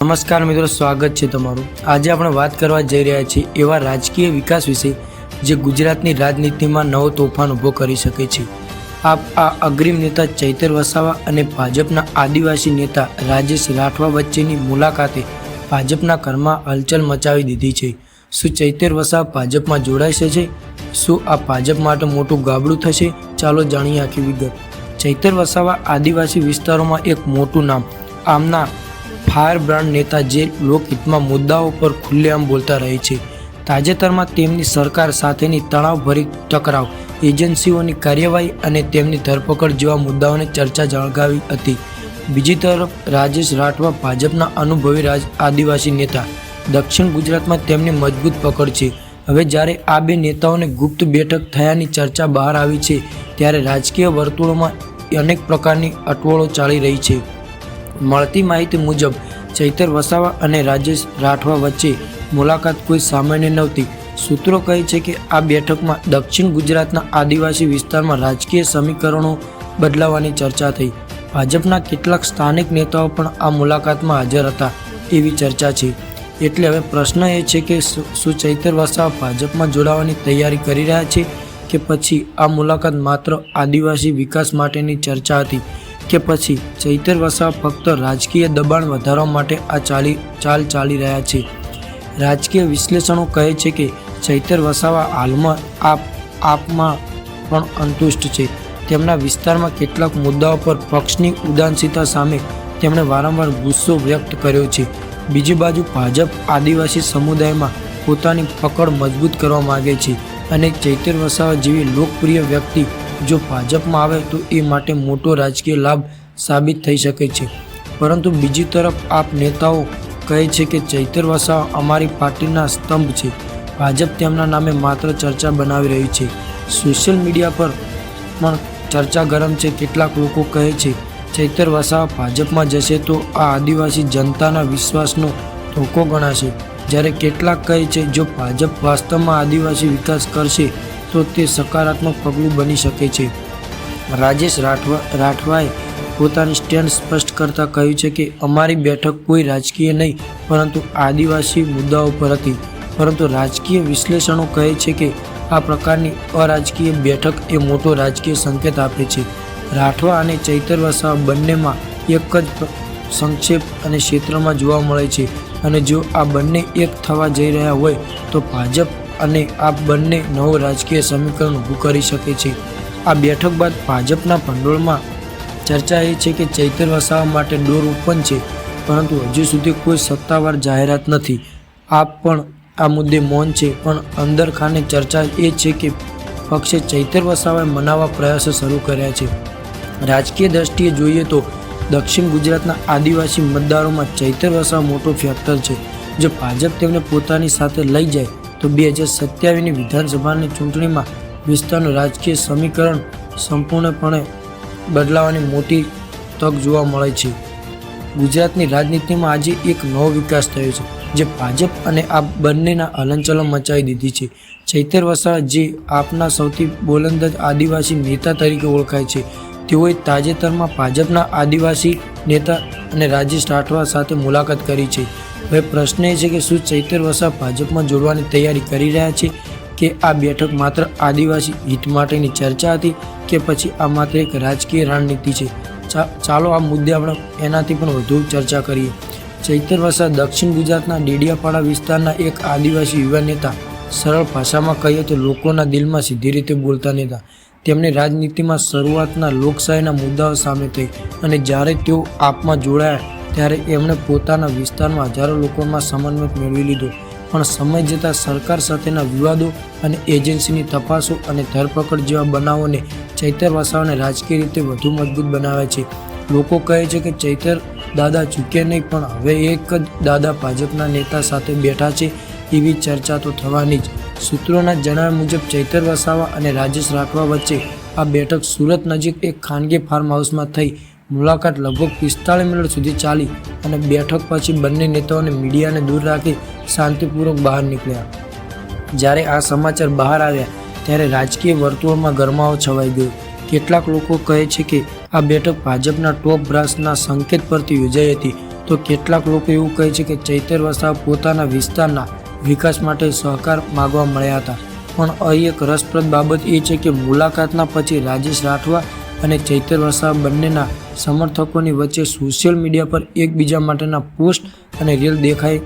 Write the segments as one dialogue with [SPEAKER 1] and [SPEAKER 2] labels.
[SPEAKER 1] નમસ્કાર મિત્રો, સ્વાગત છે તમારું. આજે આપણે વાત કરવા જઈ રહ્યા છીએ એવા રાજકીય વિકાસ વિશે, જે ગુજરાતની રાજનીતિમાં નવો તોફાન ઊભો કરી શકે છે. આપ આ અગ્રીમ નેતા ચૈતર વસાવા અને ભાજપના આદિવાસી નેતા રાજેશ રાઠવા વચ્ચેની મુલાકાતે ભાજપના ઘરમાં હલચલ મચાવી દીધી છે. શું ચૈતર વસાવા ભાજપમાં જોડાશે છે? શું આ ભાજપ માટે મોટું ગાબડું થશે? ચાલો જાણીએ આખી વિગત. ચૈતર વસાવા આદિવાસી વિસ્તારોમાં એક મોટું નામ, આમના ફાયર બ્રાન્ડ નેતા જે લોકહિતમાં મુદ્દાઓ પર ખુલ્લેઆમ બોલતા રહે છે. તાજેતરમાં તેમની સરકાર સાથેની તણાવભરી ટકરાવ, એજન્સીઓની કાર્યવાહી અને તેમની ધરપકડ જેવા મુદ્દાઓને ચર્ચા જળગાવી હતી. બીજી તરફ, રાજેશ રાઠવા ભાજપના અનુભવી રાજ આદિવાસી નેતા. દક્ષિણ ગુજરાતમાં તેમની મજબૂત પકડ છે. હવે જ્યારે આ બે નેતાઓને ગુપ્ત બેઠક થયાની ચર્ચા બહાર આવી છે, ત્યારે રાજકીય વર્તુળોમાં અનેક પ્રકારની અટવળો ચાલી રહી છે. મળતી માહિતી મુજબ, ચૈતર વસાવા અને રાજેશ રાઠવા વચ્ચે મુલાકાત કોઈ સામાન્ય નહોતી. સૂત્રો કહે છે કે, આ બેઠકમાં દક્ષિણ ગુજરાતના આદિવાસી વિસ્તારમાં રાજકીય સમીકરણો બદલાવાની ચર્ચા થઈ. ભાજપના કેટલાક સ્થાનિક નેતાઓ પણ આ મુલાકાતમાં હાજર હતા એવી ચર્ચા છે. એટલે હવે પ્રશ્ન એ છે કે શું ચૈતર વસાવા ભાજપમાં જોડાવાની તૈયારી કરી રહ્યા છે કે પછી આ મુલાકાત માત્ર આદિવાસી વિકાસ માટેની ચર્ચા હતી? કે પછી ચૈતર વસાવા ફક્ત રાજકીય દબાણ વધારવા માટે આ ચાલી ચાલ ચાલી રહ્યા છે. રાજકીય વિશ્લેષણો કહે છે કે ચૈતર વસાવા હાલમાં આપ આપમાં પણ અંતુષ્ટ છે. તેમના વિસ્તારમાં કેટલાક મુદ્દાઓ પર પક્ષની ઉદાસીનતા સામે તેમણે વારંવાર ગુસ્સો વ્યક્ત કર્યો છે. બીજી બાજુ ભાજપ આદિવાસી સમુદાયમાં પોતાની પકડ મજબૂત કરવા માગે છે અને ચૈતર વસાવા જેવી લોકપ્રિય વ્યક્તિ જો ભાજપમાં આવે તો એ માટે મોટો રાજકીય લાભ સાબિત થઈ શકે છે. પરંતુ બીજી તરફ આપ નેતાઓ કહે છે કે ચૈતર વસાવા અમારી પાર્ટીના સ્તંભ છે. ભાજપ તેમના નામે માત્ર ચર્ચા બનાવી રહી છે. સોશિયલ મીડિયા પર પણ ચર્ચા ગરમ છે. કેટલાક લોકો કહે છે, ચૈતર વસાવા ભાજપમાં જશે તો આ આદિવાસી જનતાના વિશ્વાસનો ધોકો ગણાશે. જ્યારે કેટલાક કહે છે, જો ભાજપ વાસ્તવમાં આદિવાસી વિકાસ કરશે તો તે સકારાત્મક પગલું બની શકે છે. રાજેશ રાઠવા, રાઠવાએ પોતાની સ્ટેન્ડ સ્પષ્ટ કરતા કહ્યું છે કે, અમારી બેઠક કોઈ રાજકીય નહીં, પરંતુ આદિવાસી મુદ્દાઓ પર હતી. પરંતુ રાજકીય વિશ્લેષણો કહે છે કે, આ પ્રકારની અરાજકીય બેઠક એ મોટો રાજકીય સંકેત આપે છે. રાઠવા અને ચૈતર વસાવા બંનેમાં એક જ સંક્ષેપ અને ક્ષેત્રમાં જોવા મળે છે. અને જો આ બંને એક થવા જઈ રહ્યા હોય, તો ભાજપ અને આ બંને નવું રાજકીય સમીકરણ ઊભું કરી શકે છે. આ બેઠક બાદ ભાજપના ભંડોળમાં ચર્ચા એ છે કે ચૈતર વસાવા માટે ડોર ઓપન છે, પરંતુ હજુ સુધી કોઈ સત્તાવાર જાહેરાત નથી. આપ પણ આ મુદ્દે મૌન છે, પણ અંદર ખાને ચર્ચા એ છે કે પક્ષે ચૈતર વસાવાએ મનાવવા પ્રયાસો શરૂ કર્યા છે. રાજકીય દ્રષ્ટિએ જોઈએ તો દક્ષિણ ગુજરાતના આદિવાસી મતદારોમાં ચૈતર વસાવા મોટો ફેક્ટર છે, જો ભાજપ તેમને પોતાની સાથે લઈ જાય તો બે હજાર સત્યાવીસની વિધાનસભાની ચૂંટણીમાં વિસ્તારનું રાજકીય સમીકરણ સંપૂર્ણપણે બદલાવાની મોટી તક જોવા મળે છે. ગુજરાતની રાજનીતિમાં આજે એક નવો વિકાસ થયો છે, જે ભાજપ અને આ બંનેના હલનચલન મચાવી દીધી છે. ચૈતર વસાવા, જે આપના સૌથી બોલંદ આદિવાસી નેતા તરીકે ઓળખાય છે, તેઓએ તાજેતરમાં ભાજપના આદિવાસી નેતા અને રાજેશ રાઠવા સાથે મુલાકાત કરી છે. હવે પ્રશ્ન એ છે કે શું ચૈતર વસા ભાજપમાં જોડવાની તૈયારી કરી રહ્યા છે કે આ બેઠક માત્ર આદિવાસી હિત માટેની ચર્ચા હતી કે પછી આ માત્ર એક રાજકીય રણનીતિ છે? ચાલો આ મુદ્દે આપણે એનાથી પણ વધુ ચર્ચા કરીએ. ચૈતર વસા દક્ષિણ ગુજરાતના ડેડિયાપાડા વિસ્તારના એક આદિવાસી યુવા નેતા સરળ ભાષામાં કહીએ તો લોકોના દિલમાં સીધી રીતે બોલતા નેતા. તેમની રાજનીતિમાં શરૂઆતના લોકશાહીના મુદ્દાઓ સામે થઈ અને જ્યારે તેઓ આપમાં જોડાયા ત્યારે એમણે પોતાના વિસ્તારમાં હજારો લોકોમાં સમન્વય મેળવી લીધો. પણ સમય જતાં સરકાર સાથેના વિવાદો અને એજન્સીની તપાસો અને ધરપકડ જેવા બનાવોને ચૈતર વસાવાને રાજકીય રીતે વધુ મજબૂત બનાવે છે. લોકો કહે છે કે ચૈતર દાદા ચૂક્યા નહીં, પણ હવે એક જ દાદા ભાજપના નેતા સાથે બેઠા છે એવી ચર્ચા તો થવાની જ. સૂત્રોના જણાવ્યા મુજબ, ચૈતર વસાવા અને રાજેશ રાઠવા વચ્ચે આ બેઠક સુરત નજીક એક ખાનગી ફાર્મ હાઉસમાં થઈ. મુલાકાત લગભગ પિસ્તાળીસ મિનિટ સુધી ચાલી અને બેઠક પછી બંને નેતાઓને મીડિયાને દૂર રાખી શાંતિપૂર્વક બહાર નીકળ્યા. જ્યારે આ સમાચાર બહાર આવ્યા, ત્યારે રાજકીય વર્તુળમાં ગરમાવો છવાઈ ગયો. કેટલાક લોકો કહે છે કે આ બેઠક ભાજપના ટોપ બ્રાસના સંકેત પરથી યોજાઈ હતી. તો કેટલાક લોકો એવું કહે છે કે ચૈતર વસાવ પોતાના વિસ્તારના વિકાસ માટે સહકાર માગવા મળ્યા હતા. પણ અહીં એક રસપ્રદ બાબત એ છે કે મુલાકાતના પછી રાજેશ રાઠવા અને ચૈતર વસાવા બંનેના સમર્થકોની વચ્ચે સોશિયલ મીડિયા પર એકબીજા માટેના પોસ્ટ અને રીલ દેખાઈ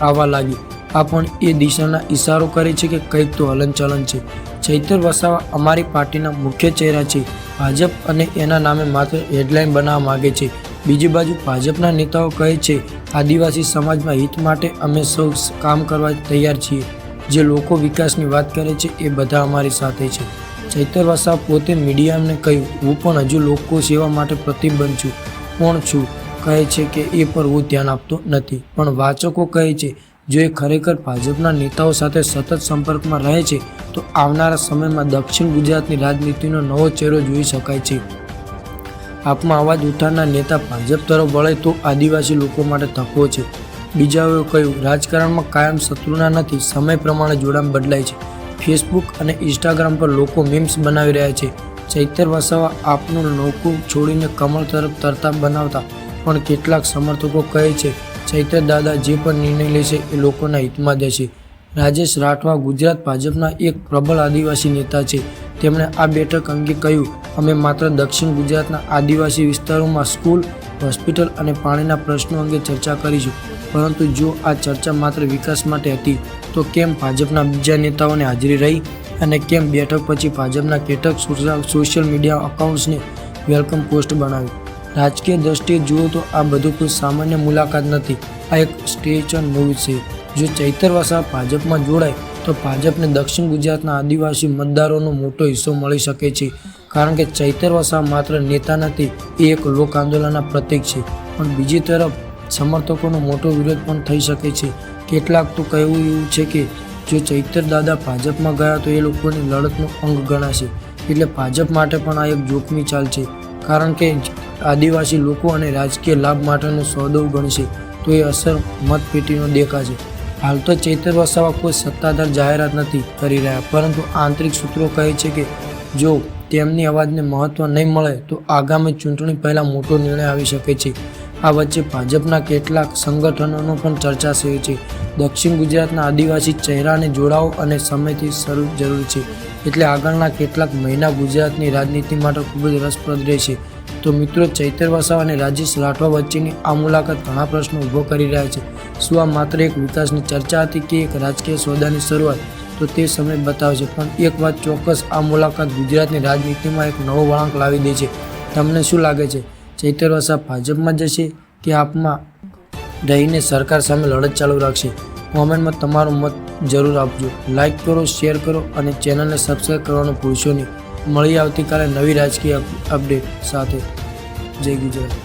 [SPEAKER 1] આવવા લાગી આ પણ એ દિશાના ઇશારો કરે છે કે કંઈક તો હલનચલન છે. ચૈતર વસાવા અમારી પાર્ટીના મુખ્ય ચહેરા છે. ભાજપ અને એના નામે માત્ર હેડલાઇન બનાવવા માગે છે. બીજી બાજુ ભાજપના નેતાઓ કહે છે, આદિવાસી સમાજમાં હિત માટે અમે સૌ કામ કરવા તૈયાર છીએ. જે લોકો વિકાસની વાત કરે છે એ બધા અમારી સાથે છે. ચૈતર વસાવા પોતે મીડિયાને કહ્યું, હું પણ હજુ લોકો સેવા માટે પ્રતિબંધ છું કોણ છું. કહે છે કે, એ પર હું ધ્યાન આપતો નથી. પણ વાચકો કહે છે, જો એ ખરેખર ભાજપના નેતાઓ સાથે સતત સંપર્કમાં રહે છે, તો આવનારા સમયમાં દક્ષિણ ગુજરાતની રાજનીતિનો નવો ચહેરો જોઈ શકાય છે. આપમાં અવાજ ઉઠાડનાર નેતા ભાજપ તરફ વળે તો આદિવાસી લોકો માટે તકો છે. બીજાઓએ કહ્યું, રાજકારણમાં કાયમ શત્રુના નથી, સમય પ્રમાણે જોડાણ બદલાય છે. ફેસબુક અને ઇન્સ્ટાગ્રામ પર લોકો મીમ્સ બનાવી રહ્યા છે. ચૈતર વસાવા આપનું લોકો છોડીને કમળ તરફ તરતા બનાવતા, પણ કેટલાક સમર્થકો કહે છે, ચૈતર દાદા જે પણ નિર્ણય લેશે એ લોકોના હિતમાં દેશે. રાજેશ રાઠવા ગુજરાત ભાજપના એક પ્રબળ આદિવાસી નેતા છે. તેમણે આ બેઠક અંગે કહ્યું, અમે માત્ર દક્ષિણ ગુજરાતના આદિવાસી વિસ્તારોમાં સ્કૂલ, હોસ્પિટલ અને પાણીના પ્રશ્નો અંગે ચર્ચા કરીશું, પરંતુ જો આ ચર્ચા માત્ર વિકાસ માટે હતી તો કેમ ભાજપના બીજા નેતાઓને હાજરી રહી અને કેમ બેઠક પછી ભાજપના કેટલાક સોશિયલ મીડિયા અકાઉન્ટ્સને વેલકમ પોસ્ટ બનાવી? રાજકીય દ્રષ્ટિએ જુઓ તો આ બધું કોઈ સામાન્ય મુલાકાત નથી. આ એક સ્ટેજ ઓન મૂવી છે. જો ચૈતર વસાવા ભાજપમાં જોડાય, તો ભાજપને દક્ષિણ ગુજરાતના આદિવાસી મતદારોનો મોટો હિસ્સો મળી શકે છે. કારણ કે ચૈતર વસાવા માત્ર નેતા નથી, એ એક લોક આંદોલનના પ્રતીક છે. પણ બીજી તરફ સમર્થકોનો મોટો વિરોધ પણ થઈ શકે છે. કેટલાક તો કહેવું એવું છે કે જો ચૈતર દાદા ભાજપમાં ગયા તો એ લોકોની લડતનો અંગ ગણાશે. એટલે ભાજપ માટે પણ આ એક જોખમી ચાલ છે. કારણ કે આદિવાસી લોકો અને રાજકીય લાભ માટેનો સોદો ગણશે તો એ અસર મતપેટીનો દેખાશે. હાલ તો ચૈતર વસાવા કોઈ સત્તાધાર જાહેરાત નથી કરી રહ્યા, પરંતુ આંતરિક સૂત્રો કહે છે કે જો તેમની અવાજને મહત્ત્વ નહીં મળે તો આગામી ચૂંટણી પહેલાં મોટો નિર્ણય આવી શકે છે. આ વચ્ચે ભાજપના કેટલાક સંગઠનોનો પણ ચર્ચા થઈ છે. દક્ષિણ ગુજરાતના આદિવાસી ચહેરાને જોડાવો અને સમયથી શરૂ જરૂરી છે. એટલે આગળના કેટલાક મહિના ગુજરાતની રાજનીતિ માટે ખૂબ જ રસપ્રદ રહેશે. તો મિત્રો, ચૈતર વસાવા અને રાજેશ રાઠવા વચ્ચેની આ મુલાકાત ઘણા પ્રશ્નો ઊભો કરી રહ્યા છે. શું આ માત્ર એક વિકાસની ચર્ચા હતી કે એક રાજકીય સોદાની શરૂઆત? તો તે સમય બતાવશે. પણ એક વાત ચોક્કસ, આ મુલાકાત ગુજરાતની રાજનીતિમાં એક નવો વળાંક લાવી દે છે. તમને શું લાગે છે? ચૈતર વસાવા ભાજપમાં જશે કે આપમાં? રહીને સરકાર સામે લડત ચાલુ રાખશે. કોમેન્ટમાં તમારો મત જરૂર આપજો. લાઇક કરો શેર કરો અને ચેનલને સબસ્ક્રાઈબ કરવાનું ભૂલશો નહીં. મળી આવતીકાલે નવી રાજકીય અપડેટ સાથે. જય ગુજરાત.